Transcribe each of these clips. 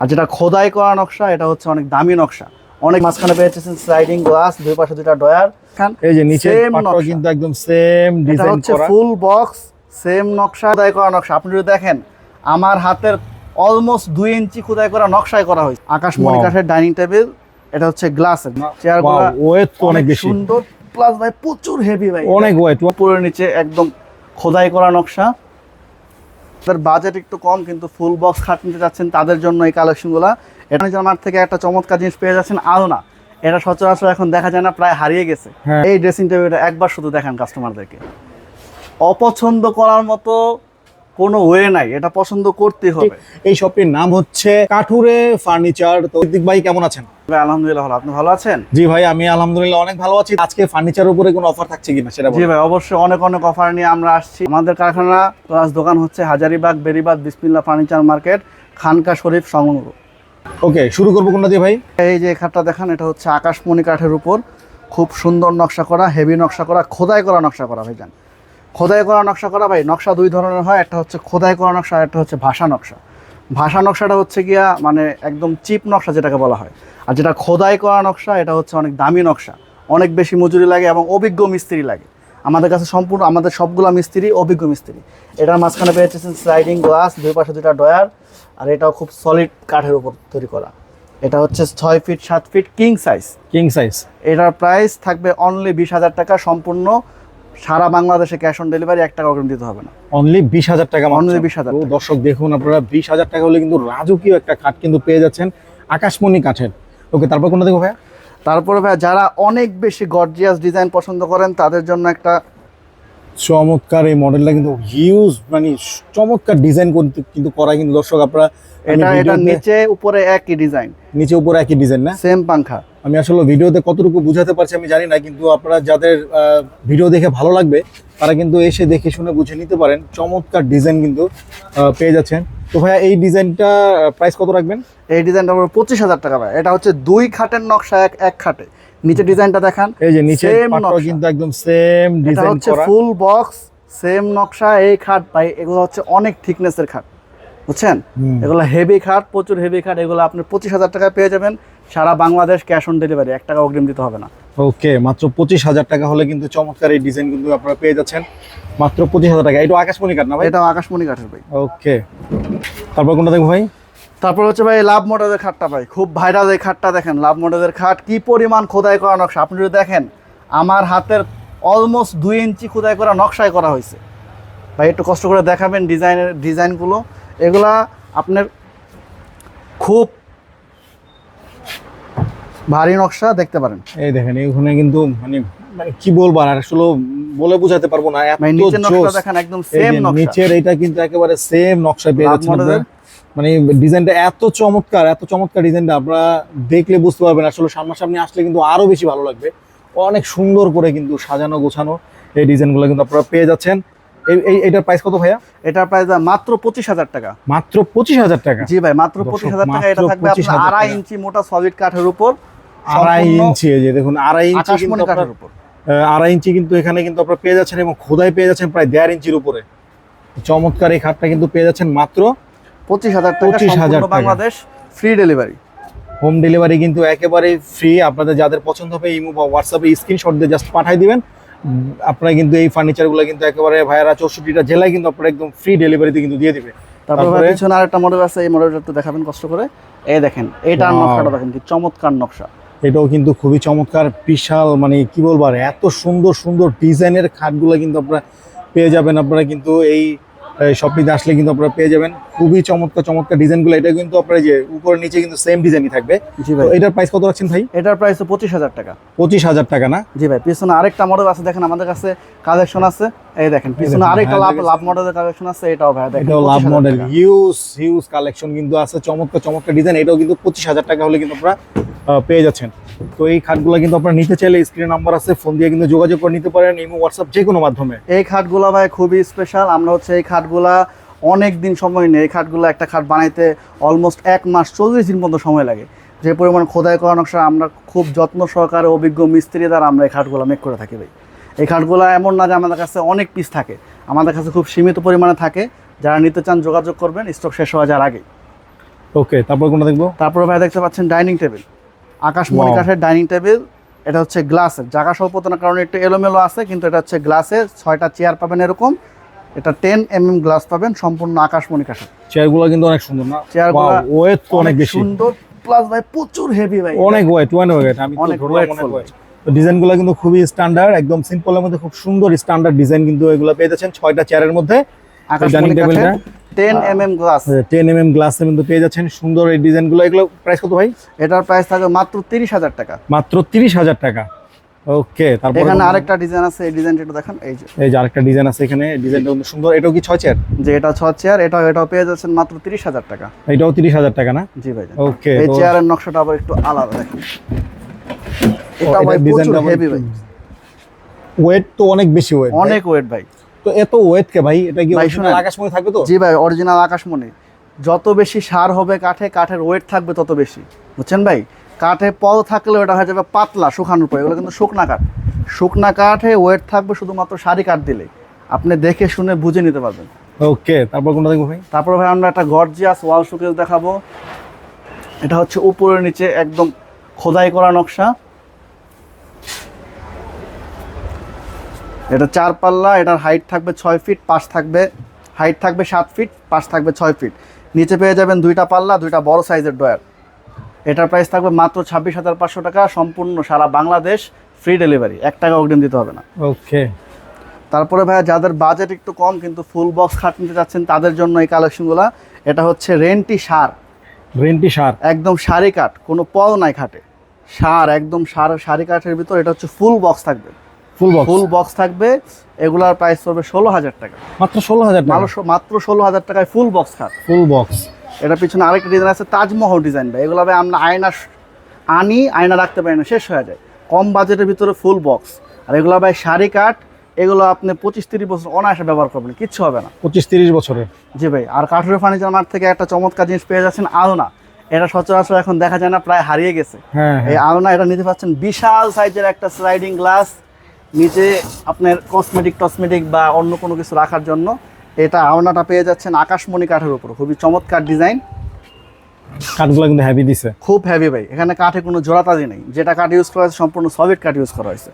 আর যেটা খোদাই করা নকশা এটা হচ্ছে অনেক দামি নকশা। অনেক মাঝখানে পেয়েছেন স্লাইডিং গ্লাস দুই পাশে দুইটা ডয়ার। এই যে নিচে কিন্তু একদম সেম এটা ডিজাইন হচ্ছে ফুল বক্স সেম নকশা। খোদাই করা নকশা। আপনি যদি দেখেন আমার হাতের অলমোস্ট দুই ইঞ্চি খোদাই করা নকশায় করা হয়েছে। আকাশমণি Wow. কাঠের ডাইনিং টেবিল এটা হচ্ছে গ্লাসের চেয়ার ওয়েট তো অনেক বেশি। সুন্দর। প্লাস ভাই প্রচুর হেভি ভাই। অনেক ওয়েট উপরের নিচে একদম খোদাই করা নকশা। তাদের বাজেট একটু কম কিন্তু ফুল বক্স খাট নিতে যাচ্ছেন তাদের জন্য এই কালেকশনগুলো এটা মাঠ থেকে একটা চমৎকার জিনিস পেয়ে যাচ্ছেন আলনা। এটা সচরাচর এখন দেখা যায় না প্রায় হারিয়ে গেছে। হ্যাঁ। এই ড্রেসিং টেবিলটা একবার শুধু দেখান কাস্টমারদেরকে অপছন্দ করার মতো কোনো ওয়ে নাই এটা পছন্দ করতে হবে। এই শপটির নাম হচ্ছে কাঠুরে ফার্নিচার তো ভাই কেমন আছেন? আলহামদুলিল্লাহ ভালো। আপনি ভালো আছেন? জি ভাই আমি আলহামদুলিল্লাহ অনেক ভালো আছি। আজকে ফার্নিচারের উপরে কোনো অফার থাকছে কিনা সেটা জি ভাই অবশ্যই অনেক অনেক অফার নিয়ে আমরা আসছি। আমাদের কারখানা প্লাস দোকান হচ্ছে হাজারিবাগ বেরিবাগ বিসমিল্লা ফার্নিচার মার্কেট খানকা শরীফ সংলগ্ন। ওকে শুরু করব কোনটা দিয়ে ভাই? এই যে খাটটা দেখান এটা হচ্ছে আকাশমণি কাঠের উপর। খুব সুন্দর নকশা করা হেভি নকশা করা খোদাই করা নকশা করা ভাইজান। খোদাই করা নকশা করা ভাই নকশা দুই ধরনের হয় একটা হচ্ছে খোদাই করা নকশা আর একটা হচ্ছে ভাষা নকশা। ভাষা নকশাটা হচ্ছে গিয়া মানে একদম চিপ নকশা যেটাকে বলা হয়। আর যেটা খোদাই করা নকশা এটা হচ্ছে অনেক দামি নকশা। অনেক বেশি মজুরি লাগে এবং অভিজ্ঞ মিস্ত্রি লাগে। আমাদের কাছে সম্পূর্ণ আমাদের সবগুলা মিস্ত্রি অভিজ্ঞ মিস্ত্রি। এটার মাঝখানে পেয়েছেন স্লাইডিং গ্লাস দুই পাশে দুইটা ডয়ার আর এটাও খুব সলিড কাঠের উপর তৈরি করা। এটা হচ্ছে ছয় ফিট সাত feet king size king size এটার প্রাইস থাকবে অনলি বিশ হাজার টাকা সম্পূর্ণ সারা বাংলাদেশে ক্যাশ অন ডেলিভারি এক টাকা অগ্রিম দিতে হবে না। অনলি বিশ হাজার টাকা অনলি বিশ হাজার দর্শক দেখুন আপনারা বিশ হাজার টাকা হলে কিন্তু রাজকীয় একটা কাঠ কিন্তু পেয়ে যাচ্ছেন আকাশমণি কাঠের। ওকে তারপর কোনো দেখো ভাইয়া? তারপরে ভাইয়া যারা অনেক বেশি গর্জিয়াস ডিজাইন পছন্দ করেন তাদের জন্য একটা চমৎকার এই মডেলটা কিন্তু হিউজ মানে চমৎকার ডিজাইন করতে কিন্তু করা কিন্তু দর্শক আপনারা এটা এটা নিচে উপরে একই ডিজাইন নিচে উপরে একই ডিজাইন না? সেম পাংখা। আমি আসলে ভিডিওতে কতটুকু বুঝাতে পারছি আমি জানি না কিন্তু আপনারা যাদের ভিডিও দেখে ভালো লাগবে তারা কিন্তু এসে দেখে শুনে বুঝে নিতে পারেন। চমৎকার ডিজাইন কিন্তু পেয়ে যাচ্ছেন। তো ভাইয়া এই ডিজাইনটা প্রাইস কত রাখবেন? এই ডিজাইনটা আমার পঁচিশ হাজার টাকা ভাই। এটা হচ্ছে দুই খাটের নকশা এক এক খাটে। নিচে ডিজাইনটা দেখান। এই যে নিচে। কিন্তু একদম সেম এটা ডিজাইন হচ্ছে ফুল বক্স সেম নকশা এই খাট ভাই এগুলো হচ্ছে অনেক থিকনেসের খাট বুঝছেন। এগুলো হেভি খাট প্রচুর হেভি খাট এগুলো আপনি পঁচিশ হাজার টাকায় পেয়ে যাবেন। সারা বাংলাদেশ ক্যাশ অন ডেলিভারি এক টাকা অগ্রিম দিতে হবে না। ওকে মাত্র পঁচিশ হাজার টাকা হলে কিন্তু চমৎকার এই ডিজাইন কিন্তু আপনারা পেয়ে যাচ্ছেন। মাত্র পঁচিশ হাজার টাকা। এটা আকাশমণি কাঠ না ভাই? এটা আকাশমণি কাঠের ভাই। ওকে তারপর কোনটা দেখব ভাই? তারপর হচ্ছে ভাই লাভ মডেলের খাটটা ভাই খুব ভাইরাল এই খাটটা দেখেন লাভ মডেলের খাট। কি পরিমাণ খোদাই করা নকশা আপনি যদি দেখেন আমার হাতের অলমোস্ট দুই ইঞ্চি খোদাই করা নকশায় করা হয়েছে। ভাই একটু কষ্ট করে দেখাবেন ডিজাইনের ডিজাইনগুলো। এগুলা আপনার খুব ভারী নকশা দেখতে পারেন। এই দেখেন এইখানে কিন্তু মানে মানে কি বলব আর আসলে বলে বোঝাতে পারব না এত দেখেন একদম সেম নকশা। নিচের এটা কিন্তু একেবারে সেম নকশা পেয়ে যাচ্ছেন। মানে ডিজাইনটা এত চমৎকার এত চমৎকার ডিজাইনটা আপনারা দেখলে বুঝতে পারবেন। আসলে সামনাসামনি আসলে কিন্তু আরও বেশি ভালো লাগবে। অনেক সুন্দর করে কিন্তু সাজানো গোছানো এই ডিজাইনগুলো কিন্তু আপনারা পেয়ে যাচ্ছেন। এই- এটার প্রাইস কত ভাইয়া? এটার প্রাইস মাত্র পঁচিশ হাজার টাকা। মাত্র পঁচিশ হাজার টাকা? জি ভাই মাত্র পঁচিশ হাজার টাকা এটা থাকবে আপনার আড়াই ইঞ্চি মোটা সলিড কাঠের উপর আড়াই ইঞ্চি যে দেখুন আড়াই ইঞ্চি কিন্তু কাঠের উপর। আড়াই ইঞ্চি কিন্তু এখানে কিন্তু আপনারা পেয়ে যাচ্ছেন এবং খোদাই পেয়ে যাচ্ছেন প্রায় দেড় ইঞ্চির উপরে। চমৎকার এই খাটটা কিন্তু পেয়ে যাচ্ছেন মাত্র পঁচিশ হাজার টাকা 25,000 সম্পূর্ণ Bangladesh free delivery home delivery কিন্তু একেবারে ফ্রি আপনাদের যাদের পছন্দ হবে ইমো বা হোয়াটসঅ্যাপে স্ক্রিনশট দিয়ে জাস্ট পাঠিয়ে দিবেন। আপনারা কিন্তু এই ফার্নিচারগুলো কিন্তু একেবারে ভাইয়ারা চৌষট্টিটা জেলায় কিন্তু আপনারা একদম ফ্রি ডেলিভারিতে কিন্তু দিয়ে দিবে। তারপর? পিছনে আরেকটা মডেল আছে এই মডেলটা একটু দেখাবেন কষ্ট করে। এই দেখেন Wow. নকশাটা দেখেন কি চমৎকার নকশা। এটাও কিন্তু খুবই চমৎকার বিশাল মানে কি বলব আর এত সুন্দর সুন্দর ডিজাইনের খাটগুলো কিন্তু আপনারা পেয়ে যাবেন। আপনারা কিন্তু এই শপিংতে আসলে কিন্তু আপনারা পেয়ে যাবেন। খুবই চমৎকার চমৎকার ডিজাইনগুলো। এটা কিন্তু আপনার যে উপর নিচে কিন্তু সেম ডিজাইনই থাকবে। জি ভাই। এটার প্রাইস কত রাখছেন ভাই? এটার প্রাইস পঁচিশ হাজার টাকা। পঁচিশ হাজার টাকা না? জি ভাই পিছনে আরেকটা মডেল আছে দেখেন আমাদের কাছে কালেকশন আছে। এই দেখেন পিছনে আরেকটা লাভ লাভ মডেলের কালেকশন আছে এটাও ভাই দেখেন এটাও love model huge huge collection কিন্তু আছে চমৎকার চমৎকার ডিজাইন এটাও কিন্তু পঁচিশ হাজার টাকা হলে কিন্তু আপনারা পেয়ে যাচ্ছেন। তো এই খাটগুলো কিন্তু আপনারা নিতে চাইলে স্ক্রিন নাম্বার আছে ফোন দিয়ে কিন্তু যোগাযোগ করে নিতে পারেন ইমো হোয়াটসঅ্যাপ যে কোনো মাধ্যমে। এই খাটগুলা ভাই খুবই স্পেশাল আমরা হচ্ছে এই খাটগুলা অনেক দিন সময় নেই। এই খাটগুলো একটা খাট বানাইতে অলমোস্ট এক মাস চল্লিশ দিন পর্যন্ত সময় লাগে। যে পরিমাণ খোদাই করা নকশা আমরা খুব যত্ন সহকারে অভিজ্ঞ মিস্ত্রি দ্বারা আমরা এই খাটগুলো মেক করে থাকি ভাই। এই খাটগুলো এমন না যে আমাদের কাছে অনেক পিস থাকে। আমাদের কাছে খুব সীমিত পরিমাণে থাকে। যারা নিতে চান যোগাযোগ করবেন স্টক শেষ হওয়া যাওয়ার আগে ওকে তারপর কোনটা দেখব? তারপরে ভাই দেখতে পাচ্ছেন ডাইনিং টেবিল আকাশমণি Wow. কাঠের ডাইনিং টেবিল এটা হচ্ছে গ্লাসের। জায়গা স্বল্পতার কারণে একটু এলোমেলো আছে কিন্তু এটা হচ্ছে গ্লাসের ছয়টা চেয়ার পাবেন এরকম। এটা টেন এম এম গ্লাস পাবেন সম্পূর্ণ আকাশমণি কাঠের চেয়ারগুলো কিন্তু অনেক সুন্দর না? চেয়ারগুলো ওয়েট তো অনেক বেশি। সুন্দর প্লাস ভাই প্রচুর হেভি ভাই। অনেক ওয়েট ওয়ান ওয়েট আমি অনেক ওয়েট ডিজাইনগুলো কিন্তু খুবই স্ট্যান্ডার্ড একদম সিম্পলের মধ্যে খুব সুন্দর স্ট্যান্ডার্ড ডিজাইন কিন্তু এগুলো পেয়ে যাচ্ছেন ছয়টা চেয়ারের মধ্যে। কাঠের ten M M glass ten M M গ্লাসের মধ্যে পেয়ে যাচ্ছেন সুন্দর এই ডিজাইনগুলো। এগুলো প্রাইস কত ভাই? এটার প্রাইস থাকবে মাত্র তিরিশ হাজার টাকা। মাত্র তিরিশ হাজার টাকা। ওকে তারপর এখানে আরেকটা ডিজাইন আছে এই ডিজাইনটা একটু দেখেন। এই যে। এই যে আরেকটা ডিজাইন আছে এখানে ডিজাইনটা কিন্তু সুন্দর। এটাও কি ছয় চেয়ার যে এটা ছ চেয়ার এটাও এটাও পেয়ে যাচ্ছেন মাত্র তিরিশ হাজার টাকা। এটাও তিরিশ হাজার টাকা না? জি ভাই ওকে এই চেয়ারের নকশাটা আবার একটু আলাদা দেখেন। এটা ভাই প্রচুর হেভি ভাই। ওয়েট তো অনেক বেশি ওয়েট অনেক ওয়েট ভাই। তো এত ওয়েট কে ভাই? এটা কি শুনেন। আকাশমণি থাকবে তো? জি ভাই অরিজিনাল আকাশমণি। যত বেশি সার হবে কাঠে কাঠের ওয়েট থাকবে তত বেশি। বুঝছেন ভাই? কাঠে পল থাকলে ওটা হয়ে যাবে পাতলা শুকানোর পর। এগুলো কিন্তু শুকনা কাঠ। শুকনা কাঠে ওয়েট থাকবে শুধুমাত্র সারি কাঠ দিলে। আপনি দেখে শুনে বুঝে নিতে পারবেন। ওকে তারপর কোনটা দেখব ভাই? তারপর ভাই আমরা একটা গর্জিয়াস ওয়াল শোকেস দেখাবো। এটা হচ্ছে উপরে নিচে একদম খোদাই করা নকশা। এটা চার পাল্লা এটার হাইট থাকবে ছয় ফিট পাশ থাকবে হাইট থাকবে সাত ফিট পাশ থাকবে ছয় ফিট নিচে পেয়ে যাবেন দুইটা পাল্লা দুইটা বড় সাইজের ডয়ার এটার প্রাইস থাকবে মাত্র ছাব্বিশ হাজার পাঁচশো টাকা সম্পূর্ণ সারা বাংলাদেশ ফ্রি ডেলিভারি এক টাকা অগ্রিম দিতে হবে না। ওকে তারপরে ভাইয়া যাদের বাজেট একটু কম কিন্তু ফুল বক্স খাট নিতে চাচ্ছেন তাদের জন্য এই কালেকশনগুলো এটা হচ্ছে রেন্টি সার। রেন্টি সার? একদম সারি কাঠ কোনো পল নাই খাটে। সার একদম সার সারি কাঠের ভিতর এটা হচ্ছে ফুল বক্স থাকবে। ফুল বক্স ফুল বক্স থাকবে। এগুলার প্রাইস পড়বে ষোলো হাজার টাকা। মাত্র ষোলো হাজার টাকা? মাত্র ষোলো হাজার টাকায় ফুল বক্স খাট ফুল বক্স এটা পিছনে আরেকটা ডিজাইন আছে তাজমহল ডিজাইন ভাই। এগুলো ভাই আমরা আয়না আনি আয়না রাখতে পারি না শেষ হয়ে যায়। কম বাজেটের ভিতরে ফুল বক্স আর এগুলো ভাই শাড়ি কাঠ এগুলো আপনি পঁচিশ তিরিশ বছর অনায়াসে ব্যবহার করবেন কিচ্ছু হবে না। পঁচিশ তিরিশ বছরের জি ভাই আর কাঠুরে ফার্নিচার মার্ট থেকে একটা চমৎকার জিনিস পেয়ে যাচ্ছেন আলনা। এটা সচরাচর এখন দেখা যায় না প্রায় হারিয়ে গেছে। হ্যাঁ এই হ্যাঁ আলনা এটা নিতে পাচ্ছেন বিশাল সাইজের একটা স্লাইডিং গ্লাস নিচে আপনার কসমেটিক টসমেটিক বা অন্য কোনো কিছু রাখার জন্য এটা আলনাটা পেয়ে যাচ্ছেন আকাশমণি কাঠের উপর। খুবই চমৎকার ডিজাইন কাঠগুলো কিন্তু হেভি দিছে। খুব হেভি ভাই। এখানে কাঠে কোনো জোড়াতাজি নেই। যেটা কাঠ ইউজ করা হয়েছে সম্পূর্ণ সলিড কাঠ ইউজ করা হয়েছে।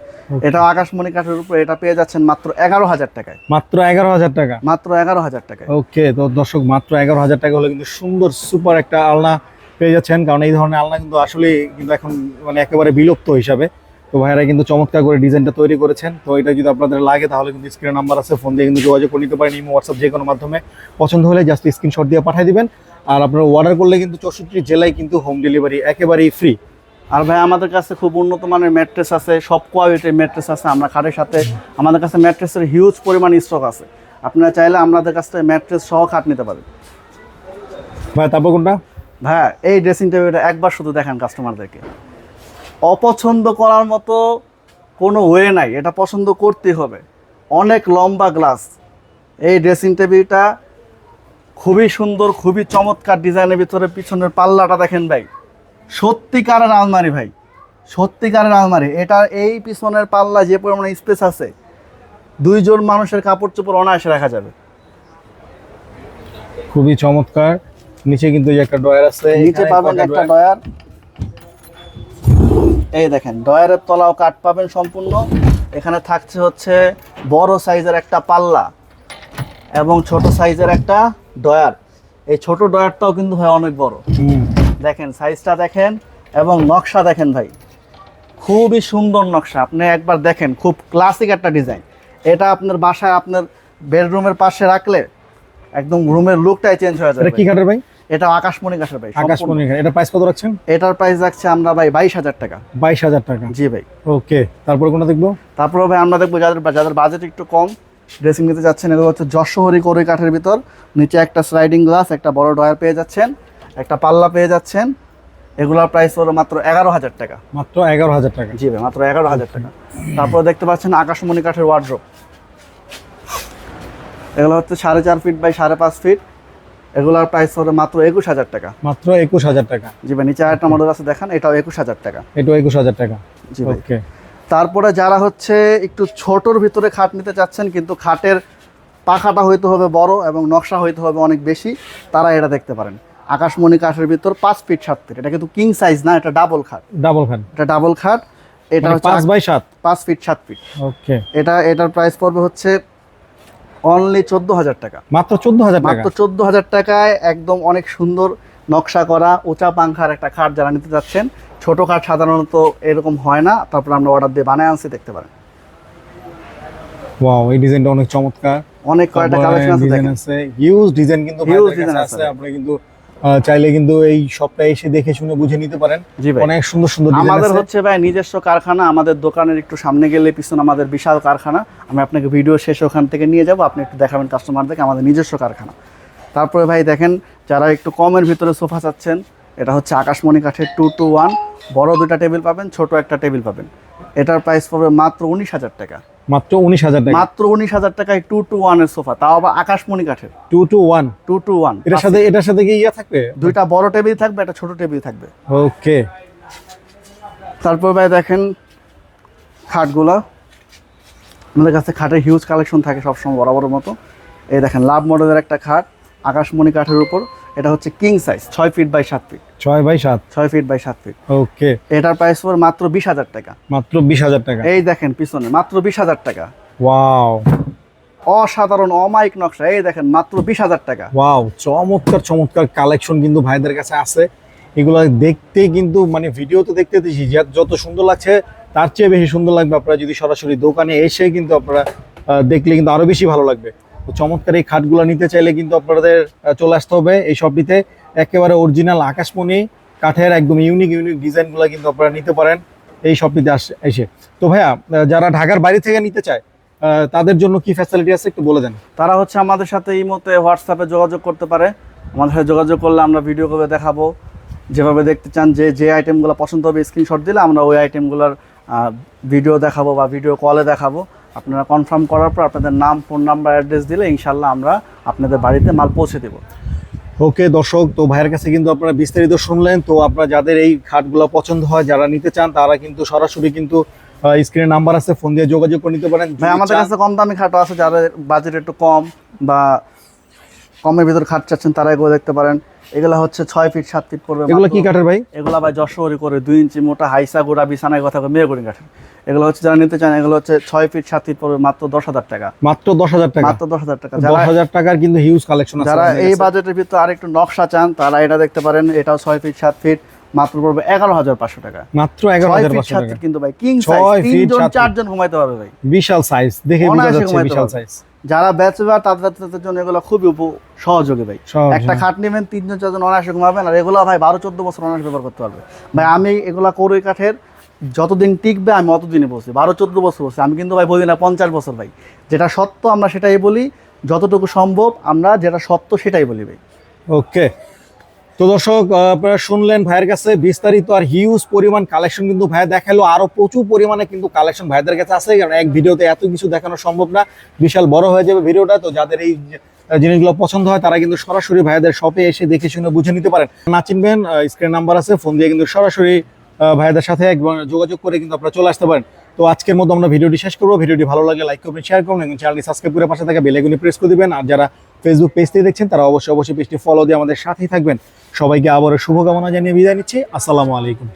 এটা আকাশমণি কাঠের উপর এটা পেয়ে যাচ্ছেন মাত্র এগারো হাজার টাকায়। মাত্র এগারো হাজার টাকা? মাত্র এগারো হাজার টাকায়। ওকে তো দর্শক মাত্র এগারো হাজার টাকা হলে কিন্তু সুন্দর সুপার একটা আলনা পেয়ে যাচ্ছেন। কারণ এই ধরনের আলনা কিন্তু আসলে কিন্তু এখন মানে একেবারে বিলুপ্ত হিসাবে। তো ভাইরা কিন্তু চমৎকার করে ডিজাইনটা তৈরি করেছেন। তো এটা যদি আপনাদের লাগে তাহলে কিন্তু স্ক্রিনে নাম্বার আছে ফোন দিয়ে কিন্তু যোগাযোগ করে নিতে পারেন ইমো হোয়াটসঅ্যাপ যে কোনো মাধ্যমে। পছন্দ হলে জাস্ট স্ক্রিনশট দিয়ে পাঠিয়ে দিবেন। আর আপনারা অর্ডার করলে কিন্তু চৌষট্টি জেলায় কিন্তু হোম ডেলিভারি একেবারেই ফ্রি আর ভাই আমাদের কাছে খুব উন্নত মানের ম্যাট্রেস আছে সব কোয়ালিটির ম্যাট্রেস আছে আমরা খাটের সাথে। আমাদের কাছে ম্যাট্রেসের হিউজ পরিমাণ স্টক আছে। আপনারা চাইলে আমাদের কাছ থেকে ম্যাট্রেস সহ খাট নিতে পারেন। ভাই তারপর কোনটা? ভাইয়া এই ড্রেসিং টেবিলটা একবার শুধু দেখেন কাস্টমারদেরকে অপছন্দ করার মতো কোনো ওয়ে নাই। এটা পছন্দ করতে হবে। অনেক লম্বা গ্লাস এই ড্রেসিং টেবিলটা খুবই সুন্দর খুবই চমৎকার ডিজাইনের ভিতরে পিছনের পাল্লাটা দেখেন ভাই। সত্যিকারের আলমারি ভাই। সত্যিকারের আলমারি। এটা এই পিছনের পাল্লা যে পরিমাণে স্পেস আছে দুইজন মানুষের কাপড় চোপড় অনায়াসে রাখা যাবে। খুবই চমৎকার। নিচে কিন্তু এই একটা ডয়ার আছে নিচে পাবেন একটা ডয়ার? এই দেখেন ডয়ারের তলাও কাঠ পাবেন সম্পূর্ণ। এখানে থাকছে হচ্ছে বড় সাইজের একটা পাল্লা এবং ছোট সাইজের একটা ডয়ার। এই ছোট ডয়ারটাও কিন্তু ভাই অনেক বড়। দেখেন সাইজটা দেখেন এবং নকশা দেখেন ভাই। খুবই সুন্দর নকশা। আপনি একবার দেখেন খুব ক্লাসিক একটা ডিজাইন এটা আপনার বাসায় আপনার বেডরুমের পাশে রাখলে একদম রুমের লুকটাই চেঞ্জ হয়ে যাবে কি। কাঠের ভাই? এটা আকাশমণি কাঠের ভাই। আকাশমণি এটা প্রাইস কত রাখছেন? এটার প্রাইস রাখছে আমরা ভাই বাইশ হাজার টাকা। বাইশ হাজার টাকা। জি ভাই। ওকে তারপর কোনটা দেখব? তারপরে ভাই আমরা দেখব যাদের যাদের বাজেট একটু কম ড্রেসিং নিতে যাচ্ছেন এগুলো হচ্ছে যশোহরি করে কাঠের ভিতর। নিচে একটা স্লাইডিং গ্লাস একটা বড় ডয়ার পেয়ে যাচ্ছেন একটা পাল্লা পেয়ে যাচ্ছেন। এগুলোর প্রাইস হলো মাত্র এগারো হাজার টাকা। মাত্র এগারো হাজার টাকা। জি ভাই মাত্র এগারো হাজার টাকা। তারপরে দেখতে পাচ্ছেন আকাশমণি কাঠের ওয়ার্ড্রোপ এগুলো হচ্ছে সাড়ে চার ফিট বাই সাড়ে পাঁচ ফিট এগুলোর প্রাইস হলো মাত্র একুশ হাজার টাকা। মাত্র একুশ হাজার টাকা। জি ভাই নিচে আরেকটা মডেল আছে দেখান এটাও একুশ হাজার টাকা। এটাও একুশ হাজার টাকা। জি ভাই। ওকে তারপরে যারা হচ্ছে একটু ছোটর ভিতরে খাট নিতে চাচ্ছেন কিন্তু খাটের পাখাটা হইতে হবে বড় এবং নকশা হইতে হবে অনেক বেশি তারা এটা দেখতে পারেন। আকাশমণি কাঠের ভিতর পাঁচ ফিট সাত ফিট এটা কিন্তু কিং সাইজ না এটা ডাবল খাট। ডাবল খাট। এটা ডাবল খাট এটা হচ্ছে পাঁচ বাই সাত। পাঁচ ফিট সাত ফিট ওকে এটা এটার প্রাইস পড়বে হচ্ছে অনলি চোদ্দ হাজার টাকা। মাত্র চোদ্দ হাজার মাত্র চোদ্দ হাজার টাকায় একদম অনেক সুন্দর নকশা করা উঁচা পাংখার একটা খাট যারা নিতে চাচ্ছেন ছোট খাট সাধারণত এরকম হয় না তারপর আমরা অর্ডার দিয়ে বানায় আনছি দেখতে পারেন। ওয়াও এই ডিজাইনটা অনেক চমৎকার। অনেক কয়টা কালেকশন আছে হিউজ ডিজাইন কিন্তু ডিজাইন আছে। আপনি কিন্তু চাইলে কিন্তু এই শপটা এসে দেখে শুনে বুঝে নিতে পারেন। জি ভাই। অনেক সুন্দর সুন্দর আমাদের হচ্ছে ভাই নিজস্ব কারখানা আমাদের দোকানের একটু সামনে গেলে পিছনে আমাদের বিশাল কারখানা। আমি আপনাকে ভিডিও শেষ ওখান থেকে নিয়ে যাব আপনি একটু দেখাবেন কাস্টমারদেরকে আমাদের নিজস্ব কারখানা। তারপরে ভাই দেখেন যারা একটু কমের ভিতরে সোফা চাচ্ছেন এটা হচ্ছে আকাশমণি কাঠের টু টু ওয়ান বড় দুটা টেবিল পাবেন ছোট একটা টেবিল পাবেন। এটার প্রাইস পড়বে মাত্র উনিশ হাজার টাকা। মাত্র উনিশ হাজার টাকা। মাত্র উনিশ হাজার টাকায় টু টু ওয়ানের সোফা তাও আবার আকাশমণি কাঠের। Two two one two two one এটার সাথে এটার সাথে কি ইয়া থাকবে? দুইটা বড় টেবিল থাকবে একটা ছোট টেবিল থাকবে। ওকে তারপর ভাই দেখেন খাটগুলো। আমাদের কাছে খাটের হিউজ কালেকশন থাকে সবসময় বরাবরের মতো। এই দেখেন লাভ মডেলের একটা খাট। আকাশমণি কাঠের উপর এটা হচ্ছে কিং সাইজ ছয় ফিট বাই সাত ফিট ছয় বাই সাত? ছয় ফিট বাই সাত ফিট ওকে এটার প্রাইস পড়বে মাত্র বিশ হাজার টাকা। মাত্র বিশ হাজার টাকা? এই দেখেন পিছনে মাত্র বিশ হাজার টাকা। ওয়াও অসাধারণ অমাইক নকশা। এই দেখেন মাত্র বিশ হাজার টাকা। ওয়াও চমৎকার চমৎকার কালেকশন কিন্তু ভাইদের কাছে আছে। এগুলো দেখতে কিন্তু মানে ভিডিওতে দেখতে দিচ্ছি যত সুন্দর লাগছে তার চেয়ে বেশি সুন্দর লাগবে আপনারা যদি সরাসরি দোকানে এসে কিন্তু আপনারা দেখলে কিন্তু আরও বেশি ভালো লাগবে। চমৎকার এই খাটগুলো নিতে চাইলে কিন্তু আপনাদের চলে আসতে হবে এই শপটিতে একেবারে অরিজিনাল আকাশমণি, কাঠের একদম ইউনিক ইউনিক ডিজাইনগুলো কিন্তু আপনারা নিতে পারেন এই শপটিতে এসে। তো ভাইয়া যারা ঢাকার বাইরে থেকে নিতে চায় তাদের জন্য কি ফ্যাসিলিটি আছে একটু বলে দেন। তারা হচ্ছে আমাদের সাথে এই মতে হোয়াটসঅ্যাপে যোগাযোগ করতে পারে। আমাদের সাথে যোগাযোগ করলে আমরা ভিডিও করে দেখাবো। যেভাবে দেখতে চান, যে যে আইটেমগুলো পছন্দ হবে স্ক্রিনশট দিলে আমরা ওই আইটেমগুলোর ভিডিও দেখাবো বা ভিডিও কলে দেখাবো। আপনারা কনফার্ম করার পর আপনাদের নাম ফোন নাম্বার অ্যাড্রেস দিলে ইনশাল্লাহ আমরা আপনাদের বাড়িতে মাল পৌঁছে দেবো। ওকে দর্শক তো ভাইয়ের কাছে কিন্তু আপনারা বিস্তারিত শুনলেন। তো আপনারা যাদের এই খাটগুলো পছন্দ হয় যারা নিতে চান তারা কিন্তু সরাসরি কিন্তু স্ক্রিনে নাম্বার আছে ফোন দিয়ে যোগাযোগ করে নিতে পারেন। ভাই আমাদের কাছে কম দামি খাটও আছে যাদের বাজেট একটু কম বা কমের ভিতর খাট চাচ্ছেন তারা এগুলো দেখতে পারেন। এগুলো হচ্ছে ছয় ফিট সাত ফিট পড়বে এগুলো কি কাঠের ভাই? এগুলো ভাই যশোরে করে দুই ইঞ্চি মোটা হাইসা গোড়া বিছানায় কথা মেয়ে করে কাঠের। এগুলো হচ্ছে যারা নিতে চান এগুলো হচ্ছে ছয় ফিট সাত ফিট পড়বে মাত্র দশ হাজার টাকা। মাত্র দশ হাজার টাকা? মাত্র দশ হাজার টাকা। দশ হাজার টাকার কিন্তু হিউজ কালেকশন আছে যারা এই বাজেটের ভিতরে আর একটু নকশা চান তারা এটা দেখতে পারেন এটাও ছয় ফিট সাত ফিট মাত্র পড়বে এগারো হাজার পাঁচশো টাকা। মাত্র এগারো হাজার ফিট পাঁচশো টাকা। কিন্তু ভাই কিং সাইজ তিনজন চারজন ঘুমাইতে পারবে ভাই। বিশাল সাইজ দেখে বোঝা যাচ্ছে বিশাল সাইজ যারা ব্যাচেলার তাদের তাদের জন্য এগুলো খুবই উপ- সহযোগী ভাই। একটা। খাট নেবেন তিনজন চারজন অনায়াসে ঘুমাবেন আর এগুলো ভাই বারো চোদ্দ বছর অনায়াস ব্যবহার করতে পারবে। ভাই আমি এগুলো করই কাঠের যতদিন টিকবে আমি অতদিনে বসে বারো চোদ্দ বছর বসে আমি কিন্তু ভাই বলি না পঞ্চাশ বছর ভাই। যেটা সত্য আমরা সেটাই বলি যতটুকু সম্ভব আমরা যেটা সত্য সেটাই বলি ভাই। ওকে তো দর্শক আপনারা শুনলেন ভাইয়ের কাছে বিস্তারিত আর হিউজ পরিমাণ কালেকশন কিন্তু ভাইয়া দেখাল আরও প্রচুর পরিমাণে কিন্তু কালেকশন ভাইদের কাছে আছে কারণ এক ভিডিওতে এত কিছু দেখানো সম্ভব না বিশাল বড় হয়ে যাবে ভিডিওটা তো যাদের এই জিনিসগুলো পছন্দ হয় তারা কিন্তু সরাসরি ভাইদের শপে এসে দেখে শুনে বুঝে নিতে পারেন। না চিনবেন স্ক্রিন নাম্বার আছে ফোন দিয়ে কিন্তু সরাসরি আহ, ভাইদের সাথে একবার যোগাযোগ করে কিন্তু আপনারা চলে আসতে পারেন। তো আজকের মতো আমরা ভিডিওটি শেষ করব ভিডিওটি ভালো লাগে লাইক করবেন শেয়ার করুন এবং চ্যানেলটি সাবস্ক্রাইব করে পাশে থাকা বেলাইকনি প্রেস করে দিবেন আর যারা ফেসবুক পেজ থেকে দেখছেন তারা অবশ্যই অবশ্যই পেজটি ফলো দিয়ে আমাদের সাথেই থাকবেন। সবাইকে আবারও শুভকামনা জানিয়ে বিদায় নিচ্ছি। আসসালামু আলাইকুম।